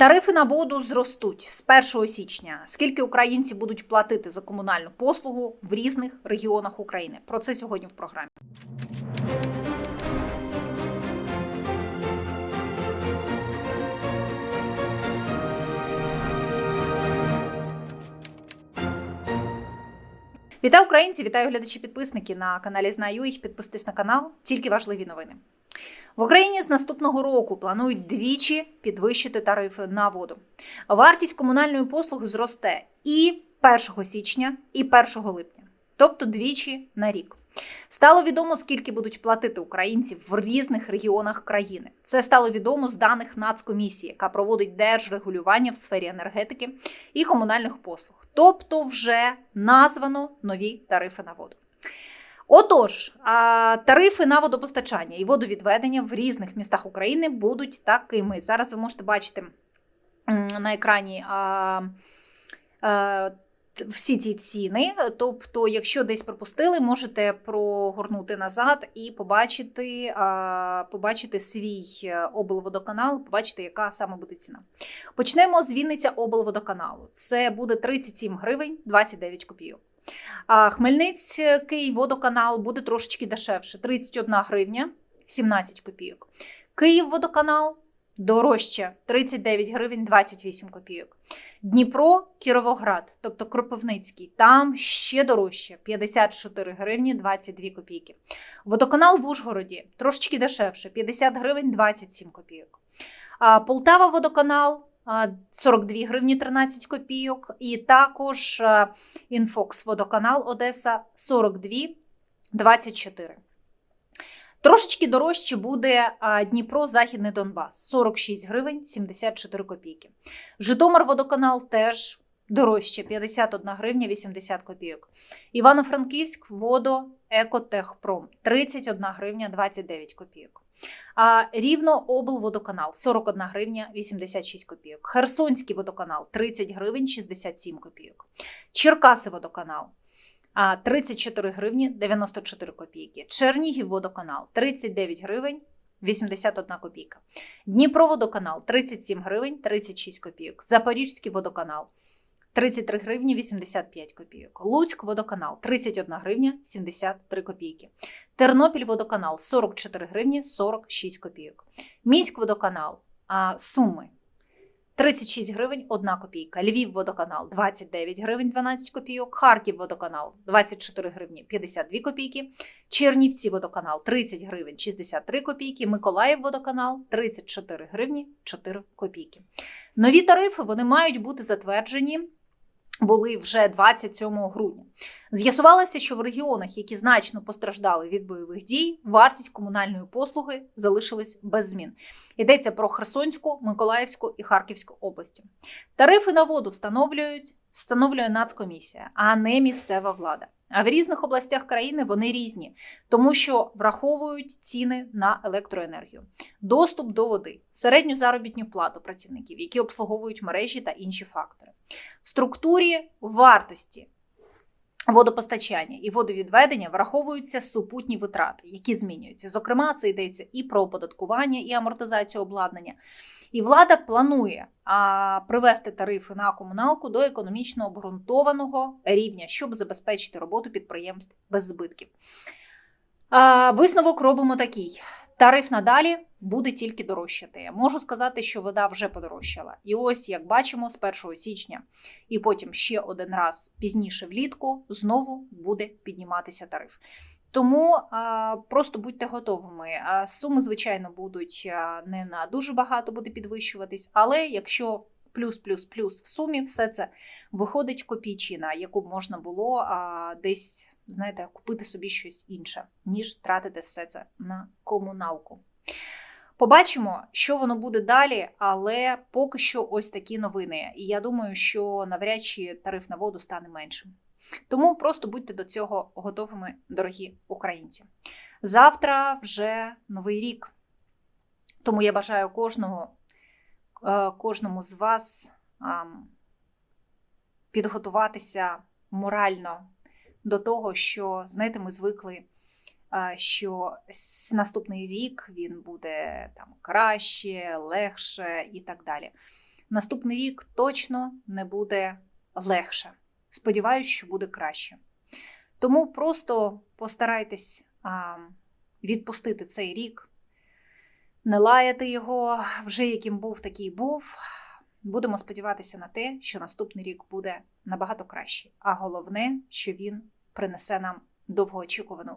Тарифи на воду зростуть з 1 січня. Скільки українці будуть платити за комунальну послугу в різних регіонах України? Про це сьогодні в програмі. Вітаю українці! Вітаю глядачі-підписники на каналі Знаю їх. Підписуйтесь на канал. Тільки важливі новини. В Україні з наступного року планують двічі підвищити тарифи на воду. Вартість комунальної послуги зросте і 1 січня, і 1 липня, тобто двічі на рік. Стало відомо, скільки будуть платити українці в різних регіонах країни. Це стало відомо з даних Нацкомісії, яка проводить держрегулювання в сфері енергетики і комунальних послуг. Тобто, вже названо нові тарифи на воду. Отож, тарифи на водопостачання і водовідведення в різних містах України будуть такими. Зараз ви можете бачити на екрані всі ці ціни. Тобто, якщо десь пропустили, можете прогорнути назад і побачити побачити свій е, облводоканал, побачити, яка саме буде ціна. Почнемо з Вінниця облводоканалу. Це буде 37 гривень 29 копійок. Хмельницький водоканал буде трошечки дешевше 31 гривня 17 копійок. Київ водоканал дорожче 39 гривень 28 копійок. Дніпро, Кіровоград, тобто Кропивницький, там ще дорожче 54 гривні 22 копійки. Водоканал в Ужгороді трошечки дешевше 50 гривень 27 копійок. Полтава водоканал 42 гривні 13 копійок. І також Інфокс водоканал Одеса 42 24. Трошечки дорожче буде Дніпро, Західний Донбас 46 гривень 74 копійки. Житомир водоканал теж дорожче 51 гривня 80 копійок. Івано-Франківськ водо Екотехпром 31 гривня 29 копійок. А Рівно облводоканал 41 гривня 86 копійок. Херсонський водоканал 30 гривень 67 копійок. Черкаси водоканал 34 гривні 94 копійки. Чернігів водоканал 39 гривень 81 копійка. Дніпроводоканал 37 гривень 36 копійок. Запорізький водоканал 33 гривні 85 копійок. Луцьк водоканал 31 гривня 73 копійки. Тернопіль водоканал 44 гривні 46 копійок. Міськ водоканал Суми 36 гривень 1 копійка. Львів водоканал 29 гривень 12 копійок. Харків водоканал 24 гривні 52 копійки. Чернівці водоканал 30 гривень 63 копійки. Миколаїв водоканал 34 гривні 4 копійки. Нові тарифи вони мають бути затверджені були вже 27 грудня. З'ясувалося, що в регіонах, які значно постраждали від бойових дій, вартість комунальної послуги залишилась без змін. Йдеться про Херсонську, Миколаївську і Харківську області. Тарифи на воду встановлюють встановлює Нацкомісія, а не місцева влада. А в різних областях країни вони різні, тому що враховують ціни на електроенергію, доступ до води, середню заробітну плату працівників, які обслуговують мережі та інші фактори. В структурі вартості водопостачання і водовідведення враховуються супутні витрати, які змінюються. Зокрема, це йдеться і про оподаткування, і амортизацію обладнання. І влада планує а, привести тарифи на комуналку до економічно обґрунтованого рівня, щоб забезпечити роботу підприємств без збитків. А, Висновок робимо такий: тариф надалі буде тільки дорожчати. Можу сказати, що вода вже подорожчала. І ось, як бачимо, з 1 січня, і потім ще один раз пізніше влітку знову буде підніматися тариф. Тому а, просто будьте готовими. А, суми, звичайно, будуть а, не на дуже багато буде підвищуватись, але якщо плюс-плюс-плюс в сумі, все це виходить копійчина, яку б можна було а, десь. Знаєте, купити собі щось інше, ніж тратити все це на комуналку. Побачимо, що воно буде далі, але поки що ось такі новини. І я думаю, що навряд чи тариф на воду стане меншим. Тому просто будьте до цього готовими, дорогі українці. Завтра вже новий рік. Тому я бажаю кожного, е, кожному з вас підготуватися морально до того, що, знаєте, ми звикли що наступний рік він буде там краще, легше і так далі. наступний рік точно не буде легше. Сподіваюсь, що буде краще. Тому просто постарайтесь відпустити цей рік, не лаяти його вже яким був, такий був. Будемо сподіватися на те, що наступний рік буде набагато краще. А головне, що він принесе нам довгоочікувану